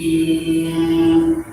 Yeah.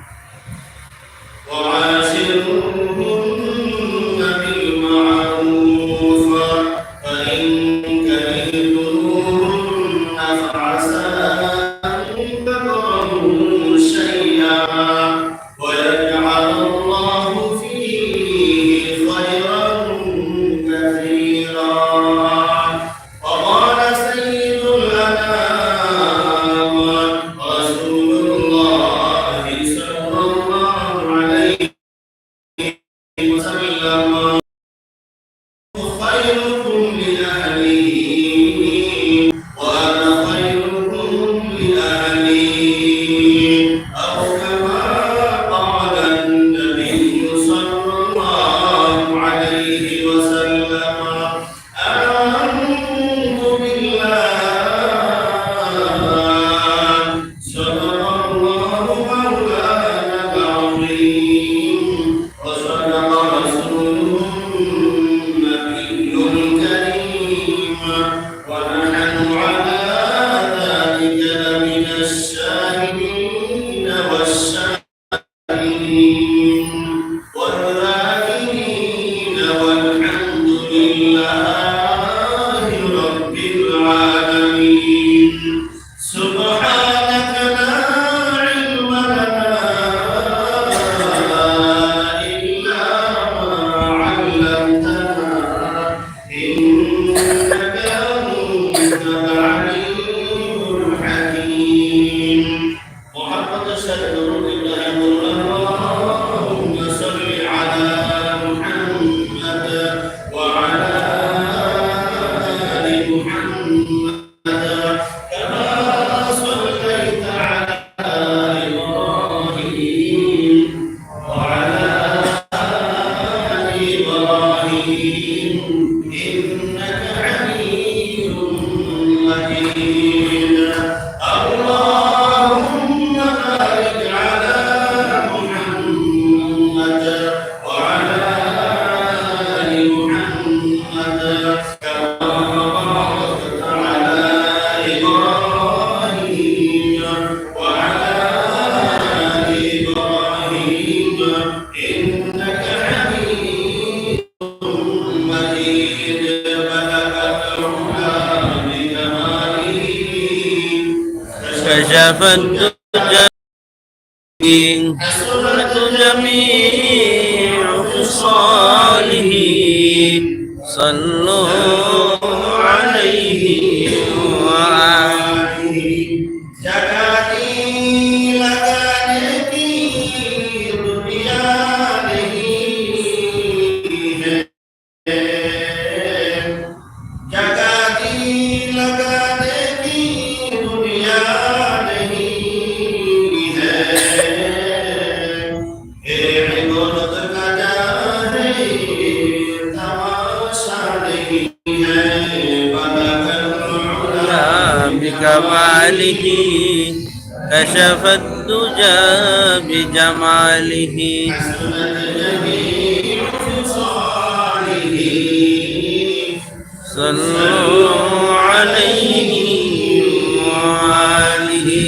كشف الدجى حسنت جميع خصاله صلوا بجعله كشف الدجى بجماله. صلوا عليه وآله.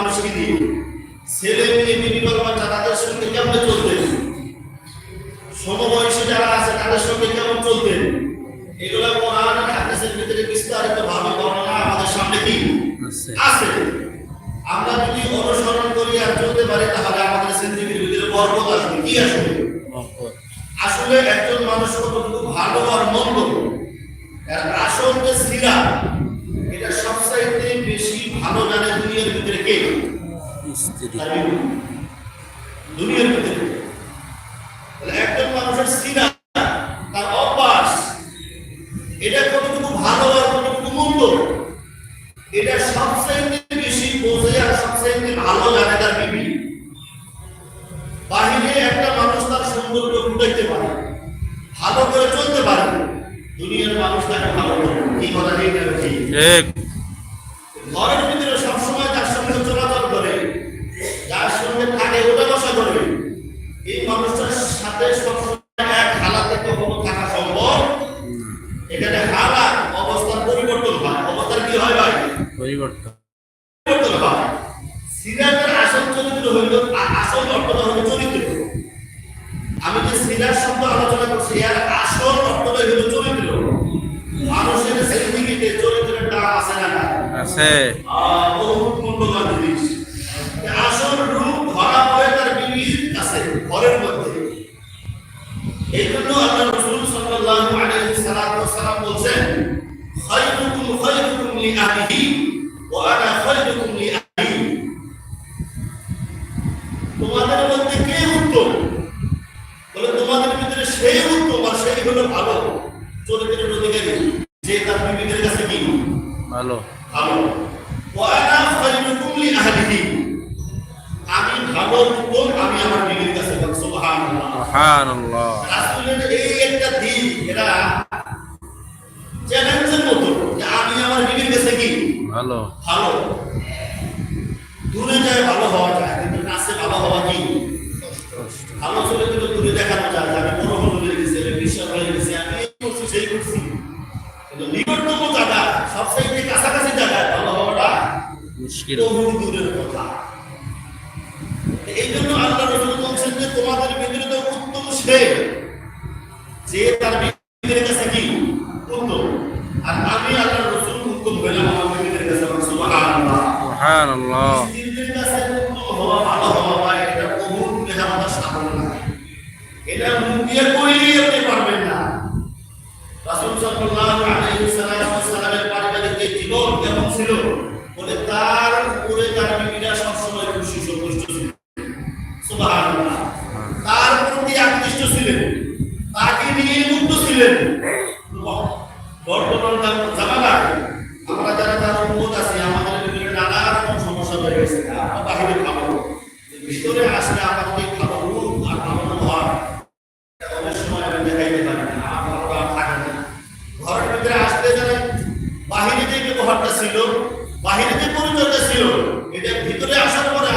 মানুষকে ছেলে মেয়ে বিবি বাচ্চা তাদের সঙ্গে কেমন চলতেন সমবয়সী যারা আছে তাদের সঙ্গে কেমন চলতেন এগুলো কোরআন হাদিসের ভিতরে বিস্তারিত ভাবে বর্ণনা আমাদের সামনে কি? আছে। আমরা যদি অনুসরণ করি আর চলতে পারি তাহলে আমাদের জিন্দিগির ভিতরে বরকত আসবে। কি আসবে? আসলে একজন মানুষ কতটুকু ভালো আর মন্দ? আসল যে সিরা এটা সবচাইতে বেশি ভালো জানে ভালো মানুষ তার সৌন্দর্য ভালো করে চলতে পারে দুনিয়ার মানুষ তাকে ভালো করে। কি কথা? ঠিক সিরাজ শব্দ আলোচনা করছি এর আসল অর্থটা হইল চরিত্র। মানুষের জিন্দিগিতে চরিত্রের দাম আছে না আছে। বহুত মূল্যবান জিনিস। আসল রূপ ধরা পড়ে তার বিবির কাছে ঘরের মধ্যে। এই জন্য আল্লাহ রসুল সাল্লাল্লাহু আলাইহি ওয়াসাল্লাম বলছেন খায়রুকুম খায়রুকুম লি আহলিহি হলো ভালো। চরিত্রের অধিকারী যে তার বিবিদের কাছে কি? ভালো। ভালো। ওয়ানা খায়রুকুম লি আহলিহি আমি ভালো উত্তম আমি আমার বিবির কাছে বলছি সুবহানাল্লাহ। সুবহানাল্লাহ। রাসূলের এই একটা দিক এটা চ্যালেঞ্জের মতো যে আমি আমার বিবির কাছে কি? ভালো। ভালো। দূরে যায় ভালো হওয়া যায় কিন্তু কাছে ভালো হওয়া কি? ভালো চলে গেলে দূরে দেখানো যায়। নিকটতম জায়গা সবচেয়ে কাছাকাছি জায়গায় ভালো হওয়াটা মুশকিল। বহু দূরের কথা। এই জন্য আল্লাহ রসুল বলছেন যে তোমাদের ভিতরে তো উত্তম সে যে তার বিবিদের কাছে কি? উত্তম। আর আমি আল্লাহ রসুল উত্তম হইলাম আমার বিবিদের কাছে সুবহানাল্লাহ। সুবহানাল্লাহ। জীবন কেমন ছিল? বলে তার তার বাহিরে যে পরিচয়টা ছিল এটা ভিতরে আসার পরে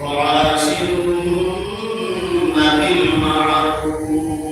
وعاشرهن بالمعروف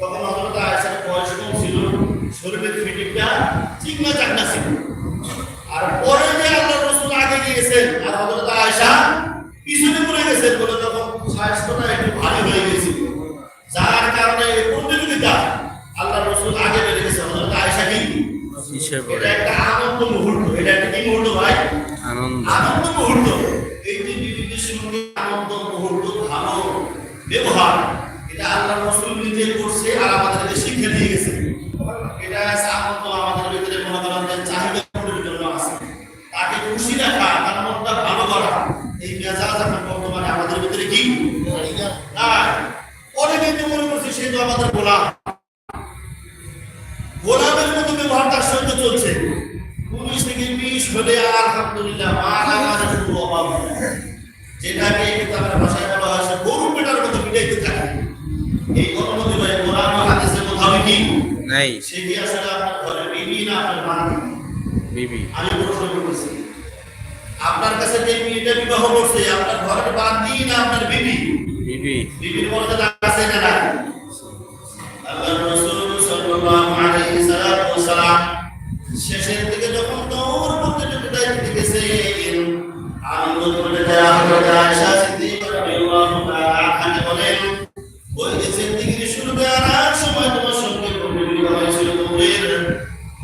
তখন অতটা আয়সার বয়স কম ছিল, শরীরের ফিটিংটা চিকনা চাকনা ছিল। আর পরে যে আল্লাহ রসুল আগে গিয়েছেন, আর হজরত আয়সা apóstolo entregou-se নাই। বিবি। আমি প্রশ্ন করতেছি। আপনার কাছে যে মেয়েটা বিবাহ করছে আপনার ঘরের বান্দি না আপনার বিবি? বিবি। বিবির মর্যাদা আছে না না আল্লাহ রাসূল সাল্লাল্লাহু আলাইহি সাল্লাম শেষের দিকে যখন তোর পদ্ধতিতে দায়িত্ব দিতেছে আনন্দ করে দেয়া হলো আয়েশা সিদ্দিকা রাদিয়াল্লাহু তাআলা বলেন ওই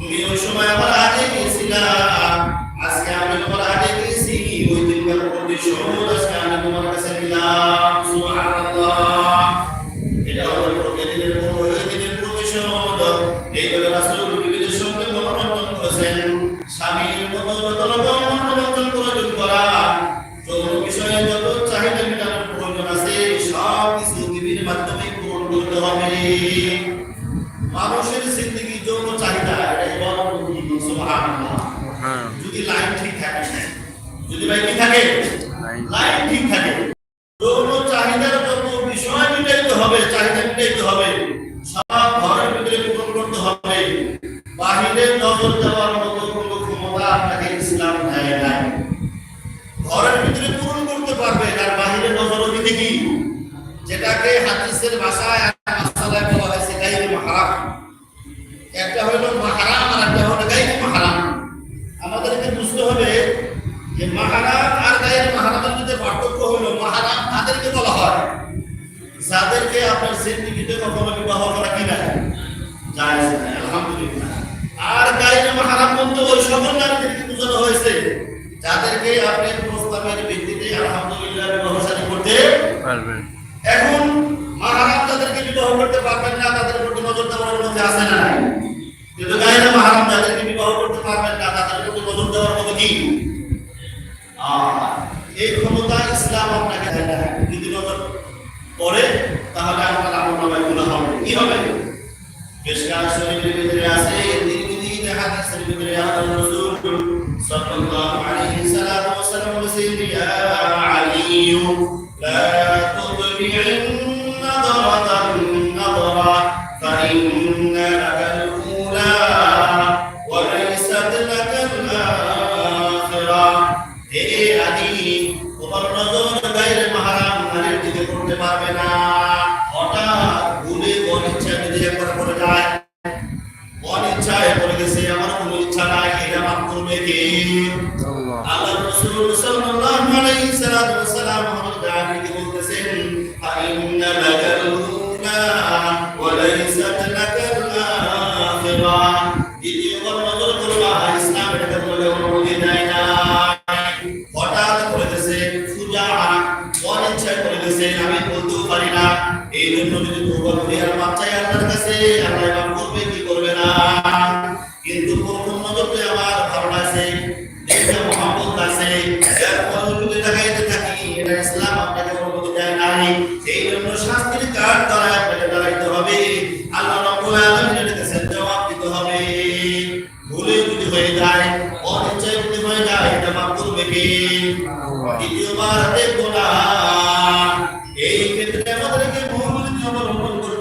বিভিন্ন সময় আমার হাটে গিয়েছিলাম আজকে আমি তোমার হাটে গিয়েছি। ওই দিনকার প্রতি সহজ আজকে আমি তোমার কাছে নিলাম। হ্যাঁ। যদি লাইন ঠিক থাকে যদি ভাই কি থাকে লাইন ঠিক থাকে যে মাহারাম তাদেরকে বলা হয়, যাদেরকে আপনার বিবাহ করা কি আলহামদুলিল্লাহ। আর গায়ের মাহারাম বলতে ওই সকল নারীদেরকে বোঝানো হয়েছে? যাদেরকে আপনি ভিত্তিতে আলহামদুলিল্লাহ করতে এখন মাহারাম তাদেরকে বিবাহ করতে পারবেন না, তাদের প্রতি নজর দেওয়ার মধ্যে না। কিন্তু গায়ের মাহারাম বিবাহ করতে পারবেন না, তাদের প্রতি নজর কি? এই ক্ষমতা ইসলাম আপনাকে দেয় না। যদি নজর পরে তাহলে আপনার আমার নামে গুণা হবে কি হবে? বেশকার শরীরের ভিতরে আছে তিরমিজি হাদিসের ভিতরে আল্লাহর রাসূল সাল্লাল্লাহু আলাইহি সাল্লাম ওয়াসাল্লাম বলেছেন, ইয়া আলিয়ু, লা তুবরি'ন নাদরাতান নাদরা, ফাইন এই জন্য যদি দুর্বল হয়ে আর বাচ্চাই আপনার কাছে, আপনার মাফ করবে, কি করবে না?